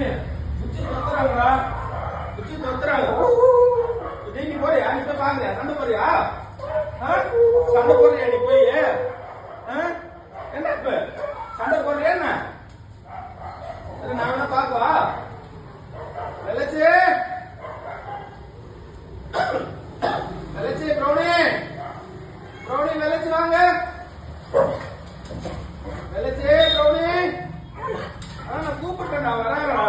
தம்பி குச்சி போறியா? நீ போய் பாக்குறியா சண்டை போறியா சண்டை போறியா நீ போய் ஆ? என்ன இப்ப சண்டை போடுறியா என்ன சரி, நான் வேணா பாக்கவா வெள்ளச்சி வெள்ளச்சி பிரௌனி பிரௌனி வெள்ளச்சி வாங்க வெள்ளச்சி பிரௌனி ஆ, நான் கூப்பிட்டேன்டா வராங்கடா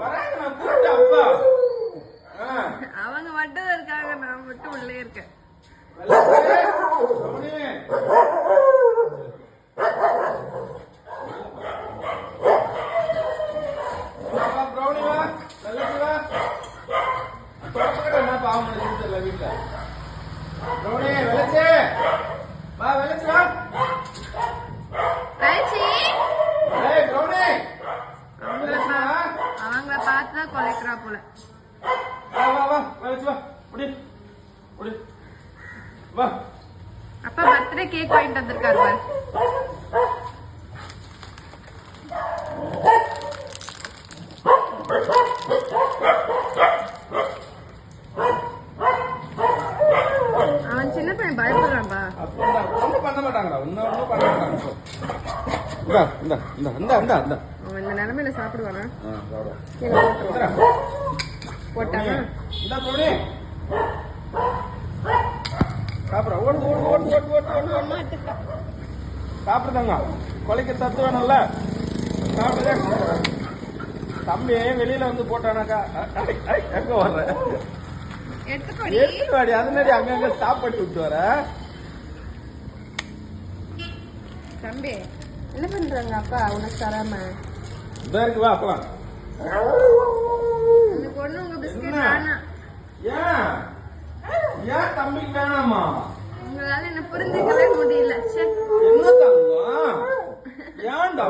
வராங்க நான் கூப்பிட்டேன் அப்பா ஆ அவங்க மட்டும் இருக்காங்க நான் மட்டும் உள்ளே இருக்கேன் வெள்ளச்சி பிரௌனி வா, வா, பிரௌனி வா வெள்ளச்சி வா தொடச்சுக்கிட்ட என்ன பாவம் பண்ணிட்டு தெரியல வீட்டுல பிரௌனி வெள்ளச்சி வா வெள்ளச்சி வா பேச்சி ஏய் பிரௌனி அவங்கள பார்த்து தான் கொலைக்கிறா போல வா வா வா வெள்ளச்சி வா முடி முடி வா அப்பா பர்த்டே கேக் வாங்கிட்டு வந்திருக்காரு பாரு அவன் சின்ன பையன் பயப்படுறான்பா அப்படின்னா ஒண்ணும் பண்ண மாட்டாங்கடா ஒன்னும் ஒன்றும் பண்ண மாட்டாங்க இந்தா இந்தா இந்தா இந்தா இந்தா இந்தா அவன் இந்த நிலைமையில சாப்பிடுவானா போட்டானா இந்தா பிரௌனி சாப்பிடுதாங்க. கொலைக்கு தத்து வேணும்ல. சாப்பிடுதே. தம்பி வெளியில வந்து போட்டானாக்கா? எங்க வர்ற? எடுத்துக்கோடி. எடுத்துட்டு வாடி. அது மாதிரி அங்கங்க ஸ்டாப் பண்ணி விட்டு வர? தம்பி என்ன பண்றாங்க அப்பா உனக்கு தராம. இதா இருக்கு வா அப்பலாம் இந்த பொண்ணு உங்க பிஸ்கட் என்ன? வேணாம் ஏன் ஏன் தம்பிக்கு வேணாமா உங்களால என்ன புரிஞ்சுக்கவே முடியல. ஏன்டா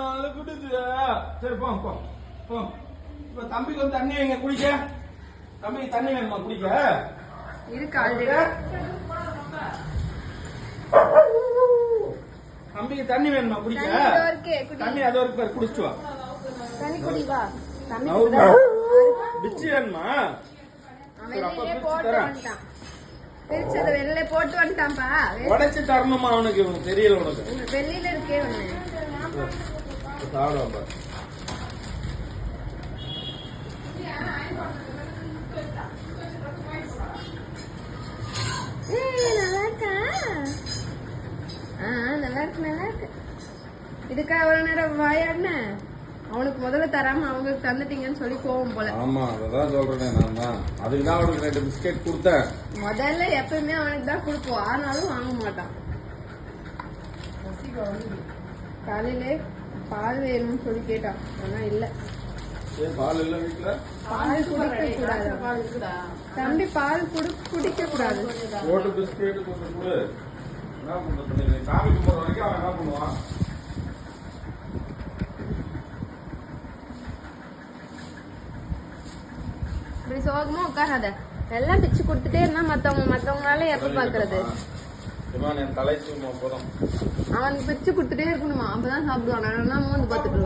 நாலு குடுது சரி போ போ போ. இப்ப தம்பிக்கு வந்து தண்ணி வைங்க குடிக்க. தம்பிக்கு தண்ணி வேணுமா குடிக்க? இருக்கு ஆல்ரெடி. தம்பிக்கு தண்ணி வேணுமா குடிக்க? தண்ணி இருக்கே. தண்ணி அது ஒரு பேர் குடிச்சிட்டு வா. தண்ணி குடி வா. குடிடா. பிச்சு வேணுமா? அவன் அப்பா போட்டு தரேன். பிரிச்சத வெளியில போட்டு வந்துட்டான்ப்பா. உடைச்சு தரணுமா அவனுக்கு இவனுக்கு தெரியல உனக்கு. வெளியில இருக்கே ஒண்ணு இருக்கு இதுக்கா அவ்வளவு நேரம் வாயாடுன? அவனுக்கு முதல்ல தராம அவங்களுக்கு தந்துட்டீங்கன்னு சொல்லி கோவம் போல. ஆமா அதான் சொல்றேனே நான் தான் அதுக்கு தான் அவனுக்கு ரெண்டு பிஸ்கெட் கொடுத்தேன். முதல்ல எப்பவுமே அவனுக்கு தான் கொடுப்போம். ஆனாலும் வாங்க மாட்டான். காலையிலே பால் வேணும்னு சொல்லி கேட்டான். ஆனா இல்ல. ஏன் பால் இல்ல வீட்டுல பால் குடிக்க கூடாது. தம்பி பால் குடி குடிக்க கூடாது. போட்டு பிஸ்கெட் கொஞ்சம் கொடு. என்ன பண்றது நீ சாமி கும்பிட்ற வரைக்கும் அவன் என்ன பண்ணுவான்? இப்படி சோகமா உட்காராத. எல்லாம் பிச்சு கொடுத்துட்டே இருந்தா மத்தவங்க மத்தவங்களால எப்ப பாக்குறது? அவனுக்கு பிச்சு கொடுத்துட்டே இருக்கணுமா? அப்பதான் சாப்பிடுவான். நான் மூந்து பாத்துட்டு